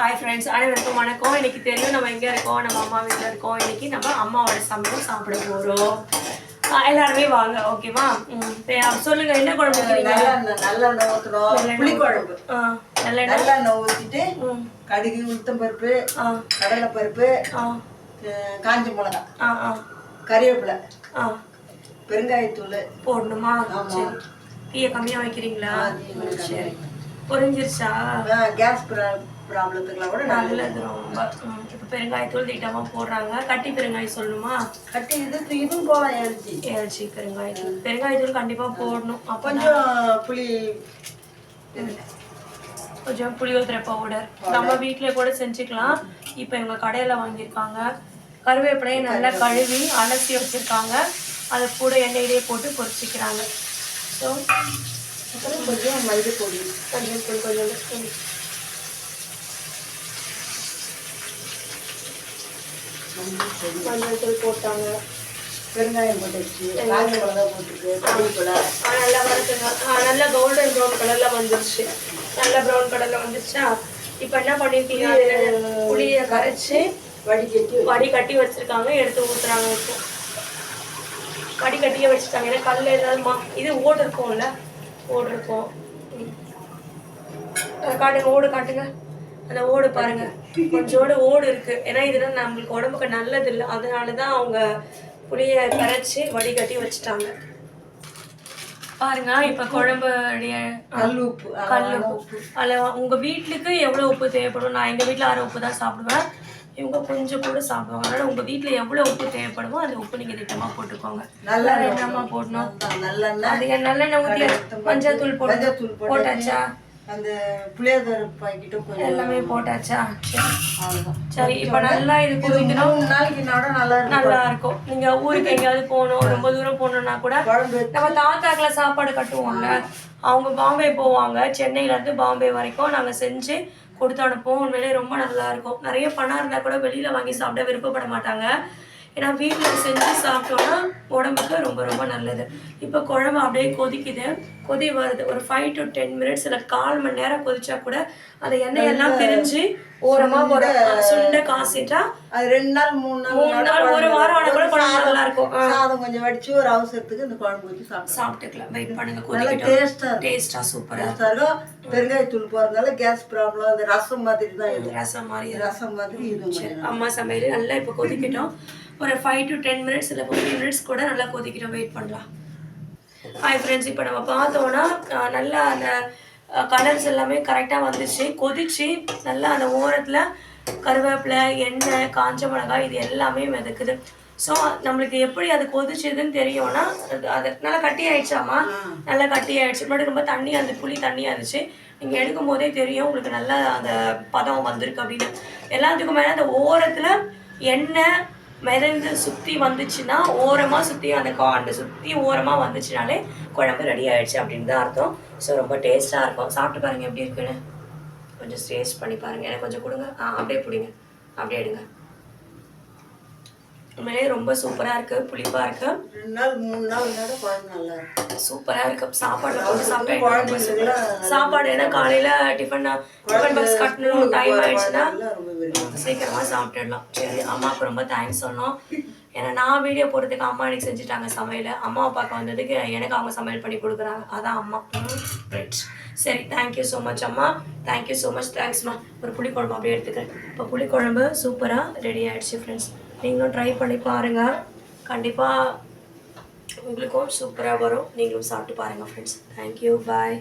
Hi friends அனைவருக்கும் வணக்கம். இன்னைக்கு தெரியும் நம்ம எங்கே இருக்கோம்? நம்ம அம்மா வீட்டில் இருக்கோம். இன்னைக்கு நம்ம அம்மாவோட சமையல் சாப்பிட போகிறோம் எல்லாருமே வாங்க. ஓகேவா சொல்லுங்க. என்ன குழம்பு வைக்கிறீங்க? நல்லெண்ணெய் நல்லெண்ணெய் புளிக்குழம்பு. ஆ, நல்லெண்ணெய்? ஊற்றிட்டு ம் கடுகு உளுத்தம் பருப்பு ஆ. அஹ் காஞ்ச ஆ கறிவேப்பிலை ஆ. பெருங்காயத்தூள். போடணுமா? ஆமா. சரி. தீயை கம்மியாக வைக்கிறீங்களா? சரி. பொரிஞ்சிருச்சா? கேஸ் ப்ராப்ளத்துக்குலாம் கூட நல்லது. ரொம்ப இப்போ பெருங்காயத்தூள் திட்டமாக போடுறாங்க. கட்டி பெருங்காயம் சொல்லணுமா? கட்டி இது இதுவும் போகலாம் எழுச்சி ஏழ்ச்சி பெருங்காயத்தூள். பெருங்காயத்தூள் கண்டிப்பாக போடணும். அப்போ கொஞ்சம் புளி கொஞ்சம் புளியோதரை பவுடர் நம்ம வீட்டில் கூட செஞ்சுக்கலாம். இப்போ இவங்க கடையில் வாங்கியிருக்காங்க. கருவேப்பிலையை நல்லா கழுவி அலசி வச்சுருக்காங்க. அதை கூட எண்ணெயிலே போட்டு பொரிச்சிக்கிறாங்க. ஸோ அப்புறம் கொஞ்சம் மஞ்சள் பொடி கொஞ்சம் கொஞ்சம் மஞ்சள் தூள் போட்டாங்க. பெருங்காயம் போட்டுச்சு. காஞ்ச மிளகாய் போட்டுருக்கு. ஆ, நல்லா வறுத்துங்க நல்லா கோல்டன் ப்ரௌன் கலரில் வந்துருச்சு. நல்ல ப்ரௌன் கலரில் வந்துருச்சா? இப்போ என்ன பண்ணியிருக்கீங்க அதில் புளியை கரைச்சி வடிகட்டி வடிகட்டி வச்சிருக்காங்க. எடுத்து ஊத்துறாங்க இப்போ. வடிகட்டியே வச்சுட்டாங்க ஏன்னா கல்ல ஏதாவது மா இது ஓடு இருக்கும்ல? ஓடு இருக்கும். காட்டுங்க ஓடு காட்டுங்க. அந்த ஓடு பாருங்க. கொஞ்சோடு ஓடு இருக்கு. ஏன்னா இதெல்லாம் நம்மளுக்கு உடம்புக்கு நல்லது இல்லை அதனால தான் அவங்க புளியை கரைச்சி வடிகட்டி வச்சுட்டாங்க. பாருங்க இப்ப குழம்பு கல் உப்பு. கல் உப்பு. அதில் உங்க வீட்டுக்கு எவ்வளவு உப்பு தேவைப்படும்? நான் எங்க வீட்ல அரை உப்பு தான் சாப்பிடுவேன். இவங்க கொஞ்சம் கூட சாப்பிடுவாங்க. அதனால உங்க வீட்ல எவ்வளவு உப்பு தேவைப்படுமோ அந்த உப்பு நீங்க திட்டமா போட்டுக்கோங்க. நல்லா என்னமா போடணும். நல்லெண்ணெய். அது நல்லெண்ணெய் ஊற்றி மஞ்சள் தூள் போட்டு மஞ்சள் தூள் போட்டாச்சா? அந்த புளியோதரை பாக்கெட்டும் கொஞ்சம் எல்லாமே போட்டாச்சா? சரி இப்ப நல்லா இது கொதிக்கணும் மூணு நாளைக்கு நல்லா இருக்கும். நல்லா இருக்கும். நீங்க ஊருக்கு எங்கேயாவது போகணும் ரொம்ப தூரம் போகணும்னா கூட நம்ம தாத்தாக்குல சாப்பாடு கட்டுவோம்ல. அவங்க பாம்பே போவாங்க. சென்னையில இருந்து பாம்பே வரைக்கும் நாங்க செஞ்சு கொடுத்து அனுப்புவோம். உண்மையிலே ரொம்ப நல்லா இருக்கும். நிறைய பணம் இருந்தா கூட வெளியில வாங்கி சாப்பிட விருப்பப்பட மாட்டாங்க. ஏன்னா வீட்டில் செஞ்சு சாப்பிட்டோம்னா உடம்புக்கு ரொம்ப ரொம்ப நல்லது. இப்போ குழம்பு அப்படியே கொதிக்குது. கொதி வருது. ஒரு ஃபைவ் டு டென் மினிட்ஸ் இல்லை கால் மணி நேரம் கொதிச்சா கூட அந்த எண்ணெயெல்லாம் பிரிஞ்சு ஓரமா ஒரு சுண்டை காசிட்டா அது ரெண்டு நாள் மூணு நாள் மூணு நாள் ஒரு வாரம் ஆனா கூட குழம்பு நல்லா இருக்கும். சாதம் கொஞ்சம் வடிச்சு ஒரு அவசரத்துக்கு இந்த குழம்பு ஊற்றி சாப்பிட்டோம் சாப்பிட்டுக்கலாம். வெயிட் பண்ணுங்க. நல்லா கொதிக்கட்டும். டேஸ்டா இருக்கும். டேஸ்டா சூப்பரா டேஸ்டா இருக்கும். பெருங்காயத்தூள் போறதுனால கேஸ் ப்ராப்ளம் அந்த ரசம் மாதிரி தான் இது. ரசம் மாதிரி ரசம் மாதிரி இது அம்மா சமையல் நல்லா இப்போ கொதிக்கட்டும். ஒரு ஃபைவ் டு டென் மினிட்ஸ் இல்லை ஃபிஃப்டீன் மினிட்ஸ் கூட நல்லா கொதிக்கட்டும் வெயிட் பண்ணலாம். ஹாய் ஃப்ரெண்ட்ஸ் இப்போ நம்ம பார்த்தோன்னா நல்லா அந்த கலர்ஸ் எல்லாமே கரெக்டாக வந்துச்சு. கொதிச்சு நல்லா அந்த ஓரத்தில் கருவேப்பிலை எண்ணெய் காஞ்ச மிளகாய் இது எல்லாமே மிதக்குது. ஸோ நம்மளுக்கு எப்படி அது கொதிச்சதுன்னு தெரியும்னா அது அது நல்லா கட்டி ஆயிடுச்சாமா நல்லா கட்டி ஆயிடுச்சு. முன்னாடி ரொம்ப தண்ணி அந்த புளி தண்ணியாக இருந்துச்சு நீங்கள் எடுக்கும் போதே தெரியும் உங்களுக்கு நல்லா அந்த பதம் வந்திருக்கு அப்படின்னு. எல்லாத்துக்கும் மேலே அந்த ஓரத்தில் எண்ணெய் மிதந்து சுற்றி வந்துச்சுன்னா ஓரமாக சுற்றி அந்த காண்டு சுற்றி ஓரமாக வந்துச்சுனாலே குழம்பு ரெடி ஆகிடுச்சு அப்படின்னு தான் அர்த்தம். ஸோ ரொம்ப டேஸ்ட்டாக இருக்கும். சாப்பிட்டு பாருங்கள் எப்படி இருக்குன்னு. கொஞ்சம் டேஸ்ட் பண்ணி பாருங்கள் எனக்கு கொஞ்சம் கொடுங்க. ஆ அப்படியே பிடிங்க. அப்படியே எடுங்க. உண்மையிலேயே ரொம்ப சூப்பராக இருக்குது புளிப்பாக இருக்குது ரெண்டு நாள் மூணு நாள் குழம்பு நல்லா இருக்கும். சூப்பரா இருக்கு. சாப்பாடு போட்டு சாப்பிட்டா. சாப்பாடு ஏன்னா காலையில டிஃபன் டிஃபன் பாக்ஸ் கட்டணும் டைம் ஆயிடுச்சுன்னா எல்லாம் ரொம்ப விரும்பும் சீக்கிரமா சாப்பிட்டுடலாம். சரி அம்மாவுக்கு ரொம்ப தேங்க்ஸ் சொன்னோம். ஏன்னா நான் வீடியோ போடுறதுக்கு அம்மா எனக்கு செஞ்சுட்டாங்க சமையல். அம்மா அப்பாவுக்கு வந்ததுக்கு எனக்கு அவங்க சமையல் பண்ணி கொடுக்குறாங்க. அதான் அம்மா. ரைட் சரி தேங்க்யூ ஸோ மச் அம்மா. தேங்க்யூ ஸோ மச் தேங்க்ஸ்மா ஒரு புளிக்குழம்பு அப்படியே எடுத்துக்கிறேன். இப்போ புளிக்குழம்பு சூப்பராக ரெடி ஆயிடுச்சு ஃப்ரெண்ட்ஸ் நீங்களும் ட்ரை பண்ணி பாருங்கள் கண்டிப்பாக உங்களுக்கும் சூப்பராக வரும். நீங்களும் சாப்பிட்டு பாருங்கள் ஃப்ரெண்ட்ஸ் தேங்க்யூ பாய்